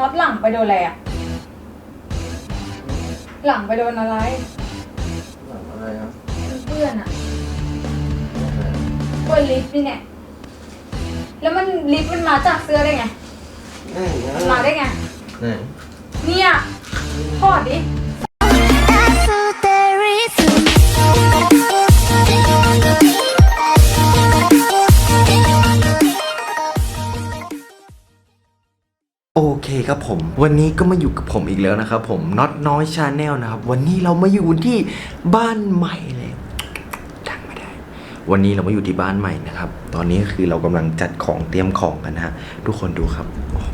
น็อตหลังไปโดนอะไรอะหลังไปโดนอะไร หลังอะไรครับเพื่อนอะเปื้อนลิฟต์นี่ไงแล้วมันลิฟต์มันมาจากเสื้อได้ไงไหนมันมาได้ไง ไหนเนี่ยถอดดิโอเค ครับผม วันนี้ก็มาอยู่กับผมอีกแล้วนะครับผมน็อตน้อยชาแนลนะครับ วันนี้เรามาอยู่ที่บ้านใหม่เลยดังไม่ได้ วันนี้เรามาอยู่ที่บ้านใหม่นะครับ ตอนนี้ก็คือเรากำลังจัดของเตรียมของกันนะฮะทุกคนดูครับโอ้โห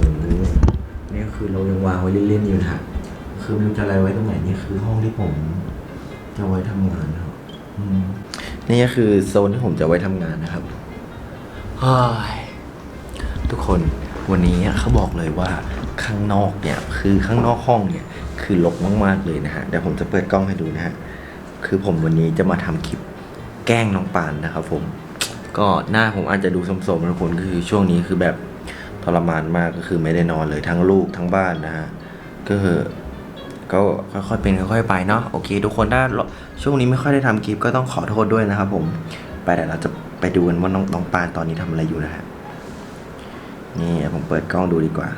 นี่ก็คือเรายังวางไว้เล่นๆอยู่นะคือไม่รู้จะอะไรไว้ตรงไหนนี่คือห้องที่ผมจะไว้ทำงานนะครับนี่ก็คือโซนที่ผมจะไว้ทำงานนะครับทุกคนวันนี้เขาบอกเลยว่า ข้างนอกเนี่ยคือข้างนอกห้องเนี่ยคือรกมากๆเลยนะฮะเดี๋ยวผมจะเปิดกล้องให้ดูนะฮะคือผมวันนี้จะมาทำคลิปแกล้งน้องปานนะครับผมก็หน้าผมอาจจะดูสมๆนะทุกคนคือช่วงนี้คือแบบทรมานมากก็คือไม่ได้นอนเลยทั้งลูกทั้งบ้านนะฮะก็คือก็ค่อยๆเป็นค่อยๆไปเนาะโอเค ทุกคนถ้าช่วงนี้ไม่ค่อยได้ทำคลิปก็ต้องขอโทษด้วยนะครับผมไปเดี๋ยวเราจะไปดูกันว่าน้องน้องปานตอนนี้ทำอะไรอยู่นะฮะนี่ผมเปิดกล้องดูดีกว่า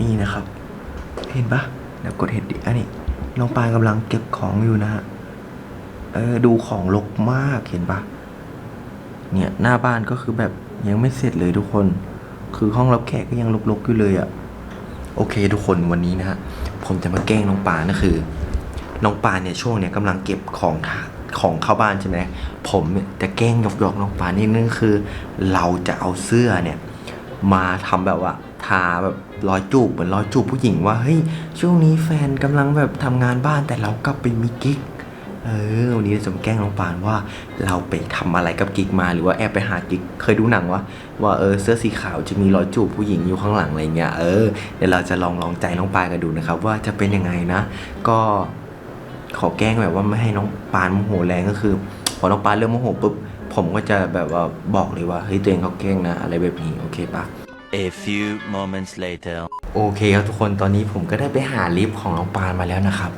นี่นะครับ เห็นปะเดี๋ยวกดเห็นดิอันนี้น้องปานกำลังเก็บของอยู่นะฮะเออดูของรกมากเห็นปะเนี่ยหน้าบ้านก็คือแบบยังไม่เสร็จเลยทุกคน คือห้องรับแขกก็ยังรกๆอยู่เลยอะ่ะโอเค ทุกคนวันนี้นะฮะผมจะมาแกล้งน้องปานก็คือน้องปานเนี่ยช่วงเนี่ยกำลังเก็บของทาของเข้าบ้านใช่ไหมผมเนี่ยจะแกล้งหยอกๆน้องปานนิดนึงคือ เราจะเอาเสื้อเนี่ย มาทำแบบว่าทาแบบรอยจูบเหมือนรอยจูบผู้หญิงว่าเฮ้ยช่วงนี้แฟนกำลังแบบทำงานบ้านแต่เรากลับไปมีกิ๊กเออวันนี้จะมาแกล้งน้องปานว่าเราไปทำอะไรกับกิ๊กมาหรือว่าแอบไปหากิ๊กเคยดูหนังวะว่าเออเสื้อสีขาวจะมีรอยจูบผู้หญิงอยู่ข้างหลังอะไรเงี้ยเออเดี๋ยวเราจะลองลองใจน้องปานกันดูนะครับว่าจะเป็นยังไงนะ ก็ขอแกล้งแบบว่าไม่ให้น้องปานโมโหแรงก็คือ พอน้องปานเริ่มโมโหปุ๊บผมก็จะแบบว่าบอกเลยว่าเฮ้ยตัวเองเขาแกล้งนะอะไรแบบนี้โอเคปะ A few moments later. โอเคครับทุกคนตอนนี้ผมก็ได้ไปหาลิฟต์ของน้องปานมาแล้วนะครับ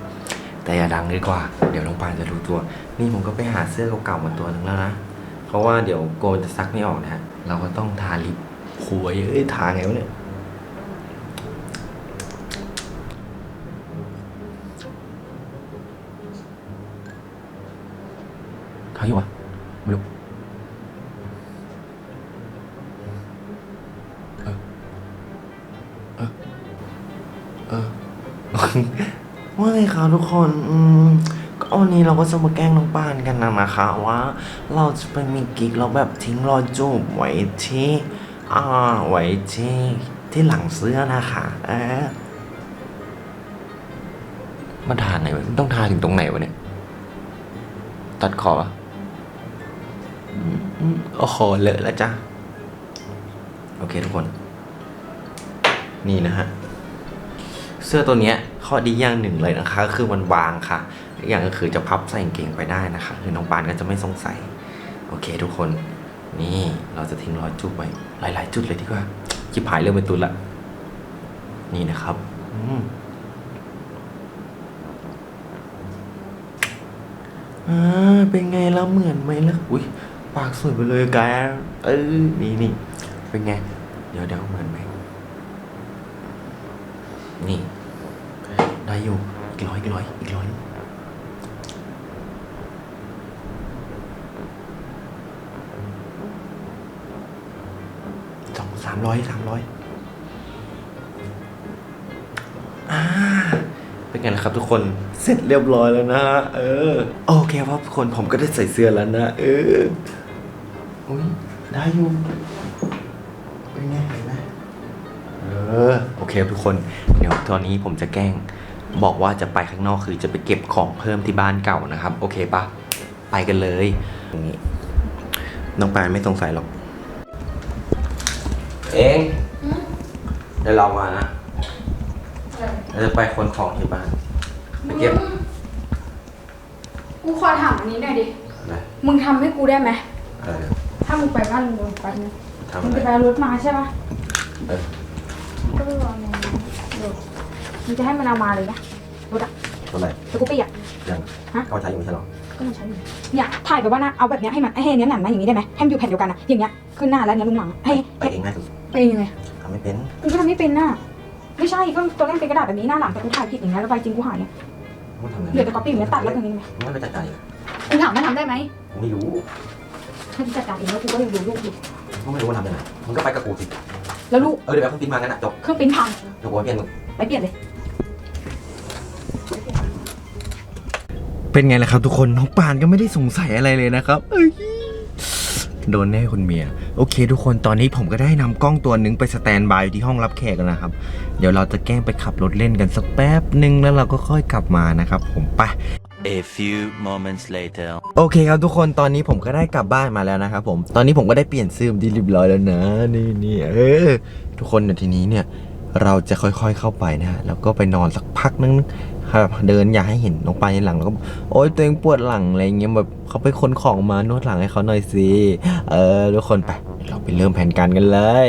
แต่อย่าดังดีกว่า เดี๋ยวน้องปานจะรู้ตัว นี่ผมก็ไปหาเสื้อเก่าๆมาตัวหนึ่งแล้วนะ เพราะว่าเดี๋ยวโกนจะซักไม่ออกนะฮะเราก็ต้องทาลิปหวยเอ้ยทาไงวะเนี่ย ทาอยู่วะไม่รู้เออ เออเออ ว่าไงครับทุกคน อืมก็วันนี้เราก็จะมาแกล้งน้องปานกันนะนะคะว่าเราจะไปมีกิ๊กเราแบบทิ้งรอยจูบไว้ที่อ่าไว้ที่ที่หลังเสื้อนะคะเออมันทาไหนวะมันต้องทาถึงตรงไหนวะเนี่ย ตัดขอบอะอืมอืมโอ้โหเลอะแล้วจ้ะ โอเคทุกคน นี่นะฮะ เสื้อตัวเนี้ยข้อดีอย่างหนึ่งเลยนะคะก็คือมันวางค่ะ อย่างก็คือจะพับใส่กางเกงไปได้นะคะ คือน้องปานก็จะไม่สงสัย โอเคทุกคน นี่เราจะทิ้งรอยจุบไว้หลาย ๆ จุดเลยดีกว่าจิบหายเริ่มเป็นตุนละ นี่นะครับอืมอ่าเป็นไงแล้วเหมือนไหมล่ะ อุ้ยปากสวยไปเลยแกเออนี่นี่เป็นไง เดี๋ยวเดี๋ยวเหมือนไหม นี่ได้อยู่อีกร้อยอีกร้อยอีกร้อยสองสามร้อยสามร้อยอ่าเป็นไงล่ะครับทุกคนเสร็จเรียบร้อยแล้วนะ เออ โอเคครับทุกคนผมก็ได้ใส่เสื้อแล้วนะ เอออุ้ยได้อยู่เป็นไงเห็นไหมเออ โอเคครับทุกคนเดี๋ยวตอนนี้ผมจะแกล้งบอกว่าจะไปข้างนอกคือจะไปเก็บของเพิ่มที่บ้านเก่านะครับ โอเคปะไปกันเลยอย่างนี้น้องปานไม่สงสัยหรอก เองเดี๋ยวเรามานะเราจะไปคนของที่บ้านไปเก็บกูขอถามอันนี้หน่อยดิ อะไรมึงทำให้กูได้ไหม อะไรถ้ามึงไปบ้านมึงแป๊บนึงทำมึงอะไรจะไปเอารถมาใช่ปะเออ ก็รออย่างนี้ เดี๋ยวมึงจะให้มันเอามาเลยนะรถอะเท่าไหร่สกูปปี้อะยังฮะ เขาใช้อยู่ไม่ใช่หรอก็มันใช้อยู่เนี่ยถ่ายแบบว่านะเอาแบบเนี้ยให้มันให้เนี้ยหนันมาอย่างนี้ได้ไหมให้มันอยู่แผ่นเดียวกันอะอย่างเงี้ยขึ้นหน้าแล้วเนี้ยลุงหมังให้ไปให้เองง่ายสุดไปเองยังไงทำไม่เป็นกูก็ทำไม่เป็นน่ะไม่ใช่ก็ตัวเล่นเป็นกระดาษแบบนี้หน้าหลังแต่กูถ่ายผิดอย่างเงี้ยแล้วใบจริงกูหายเนี่ยมันทำไงเหลือแต่ก๊อปปี้อย่างเงี้ยตัดแล้วตรงนี้ไหมมันไม่จัดการกูถามมันทำได้ไหมไม่รู้ถ้ากูจัดการเองแล้วกูก็ยังดูลูกอยู่ก็ไม่รู้ว่าทำยังไงมันก็ไปกับกูสิ แล้วลูก เออเดี๋ยวไปเครื่องบินมากันอะจบเครื่องปริ้นพังเดี๋ยวกูไปเปลี่ยนมึงไปเปลี่ยนเลย เป็นไงล่ะครับทุกคนน้องปานก็ไม่ได้สงสัยอะไรเลยนะครับเอ้ยโดนแน่คุณเมีย โอเค ทุกคนตอนนี้ผมก็ได้นำกล้องตัวหนึ่งไปสแตนบายอยู่ที่ห้องรับแขกแล้วนะครับ เดี๋ยวเราจะแกล้งไปขับรถเล่นกันสักแป๊บหนึ่งแล้วเราก็ค่อยกลับมานะครับผมไป A few moments later. โอเคครับทุกคนตอนนี้ผมก็ได้กลับบ้านมาแล้วนะครับผม ตอนนี้ผมก็ได้เปลี่ยนเสื้อที่เรียบร้อยแล้วนะ นี่นี่เออ ทุกคนเดี๋ยวทีนี้เนี่ย เราจะค่อยๆเข้าไปนะ แล้วก็ไปนอนสักพักนึงครับเดินอย่าให้เห็นน้องปในหลังแล้วก็โอ๊ยตัวเองปวดหลังอะไรเงี้ยแบบเขาไปค้นของมานวดหลังให้เขาหน่อยสิเออทุกคนไปเราไปเริ่มแผนการกันเลย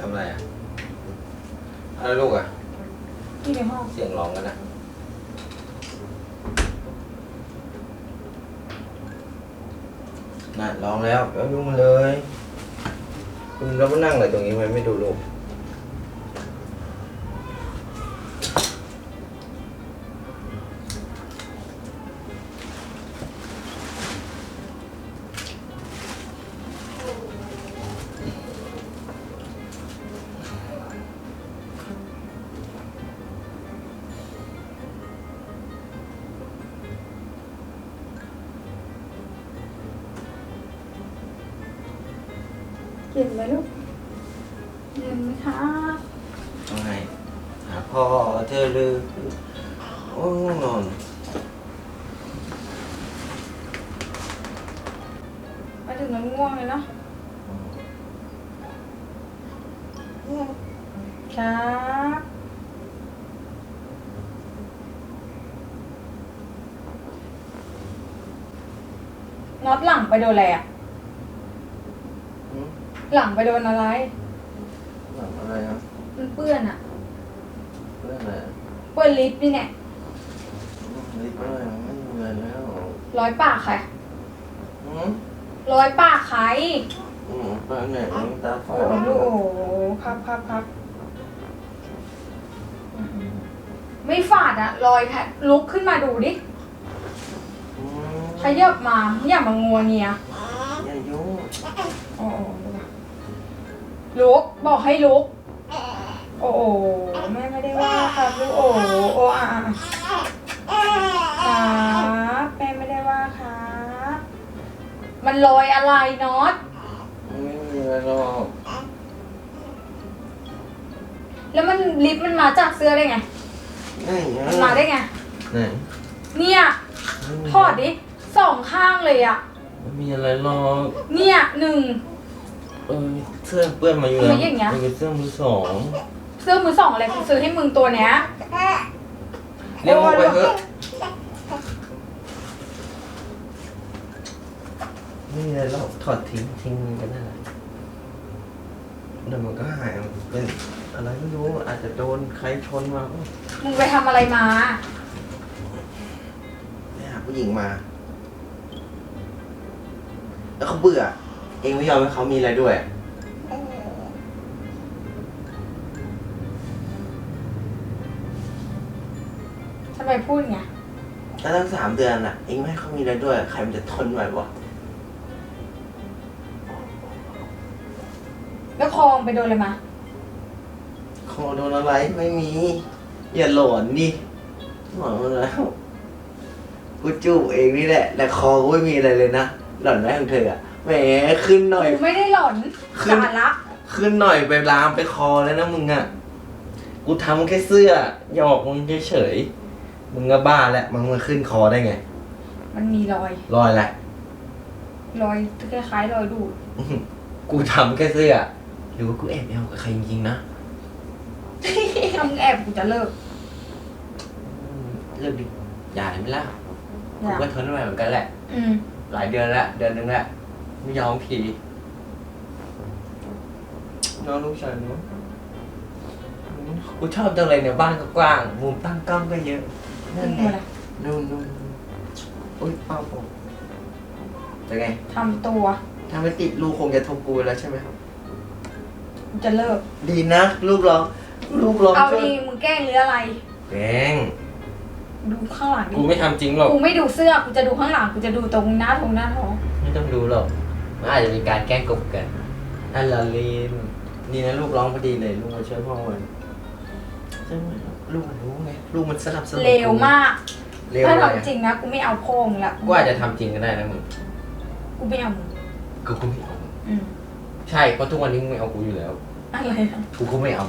ทำอะไรอะอะไรลูกอะ ที่ในห้องเสียงร้องกันนะน่ะร้องแล้วแล้วยุ่งมาเลย คุณแล้วมานั่งอะไรตรงนี้ทำไมไม่ดูลูก ย็นไหมลูกเย็นไหมคะเอาไงหาพ่อเธอเลยโอ้ง่วงนอนมาถึงแล้วง่วงเลยเนาะครับน็อตหลังไปโดนอะไรอะ หลังไปโดนอะไร หลังอะไรครับมันเปื้อนอะเรื่องอะไรเปื้อนลิปนี่เนี่ยรีบอะไรไม่มีอะไรแล้วร้อยปากใครอืมร้อยปากใครอืมตาไหนตาฝาโอ้โหโอ้โหครับครับครับอืมไม่ฝาดอะรอยแค่ลุกขึ้นมาดูดิ อืมขยับมาอย่ามางัวเงีย ลุกบอกให้ลุก โอ้โหแม่ไม่ได้ว่าครับลูกโอ้โหโอ้อะอะครับแม่ไม่ได้ว่าครับมันลอยอะไรน็อตไม่มีอะไรหรอกแล้วมันลิฟต์มันมาจากเสื้อได้ไงไหนมันมาได้ไงไหนเนี่ยถอดดิสองข้างเลยอะไม่มีอะไรหรอกเนี่ยหนึ่ง เออเสื้อเปื้อนมาอยู่ทำไมอย่างเงี้ย มันเป็นเสื้อมือสองเสื้อมือสองอะไรกูซื้อให้มึงตัวเนี้ย เรียกว่าไปเถอะไม่มีอะไรหรอกถอดทิ้งทิ้งกันนั่นแหละเดี๋ยวมันก็หายมันเป็นอะไรไม่รู้อาจจะโดนใครชนมาก็มึงไปทำอะไรมา ไปหาผู้หญิงมา แล้วเขาเบื่อ เองไม่ยอมให้เขามีอะไรด้วย ทำไมพูดอย่างเงี้ยก็ตั้งสามเดือนอะ เองไม่ให้เขามีแล้วด้วย ใครมันจะทนไหววะแล้วคอมไปโดนอะไรมาคอโดนอะไรไม่มี อย่าหลอนดิหลอนมาแล้ว กูจูบเองนี่แหละ แต่คอกูไม่มีอะไรเลยนะ หลอนไหมของเธออะ แหมขึ้นหน่อย กูไม่ได้หลอนขึ้น สาระขึ้นหน่อยไปลามไปคอแล้วนะมึงอะ กูทำแค่เสื้อหยอกมึงเฉยๆ มึงก็บ้าแล้วมึงมาขึ้นคอได้ไง มันมีรอย รอยอะไรรอยคล้ายๆรอยดูดอื้อหือกูทำแค่เสื้อ หรือว่ากูแอบไปเอากับใครจริงๆนะถ้ามึงแอบกูจะเลิกเลิกดิอย่าเลยไม่ล่ะอกูยากก็ทนไม่ไหวเหมือนกันแหละ อืม หลายเดือนแล้วเดือนหนึงแล้วไม่ยอมทีน้องลูกชายเนาะกูชอบจังเลยเนี่ยบ้านก็กว้าง มุมตั้งกล้องก็เยอะนั่นมึงไงอะไรนู่นนู่นนู่นอุ้ยป้าผมจะไงทำตัวถ้าไม่ติดลูกคงจะโทรกูแล้วใช่ไหมครับกูจะเลิก ดีนะลูกร้องลูกร้องเอาช่วยดีมึงแกล้งหรืออะไร แกงดูข้างหลังดิกูไม่ทำจริงหรอก กูไม่ดูเสื้อ กูจะดูข้างหลัง กูจะดูตรงหน้าทงหน้าท้อง ไม่ต้องดูหรอก มันอาจจะเป็นการแกล้งกบกัน อันละเลนนี่นะลูกร้องพอดีเลยลูกมาช่วยพ่อมันใช่ไหมลูกมันรู้ไงลูกมันสนับสนุนเร็วมากเร็วถ้าเลยทำจริงนะกูไม่เอาโพงละกูอาจจะทำจริงก็ได้นะมึงกูไม่เอามึงกูก็ไม่เอา อืมใช่เพราะทุกวันนี้มึงไม่เอากูอยู่แล้ว อะไรนะกูก็ไม่เอา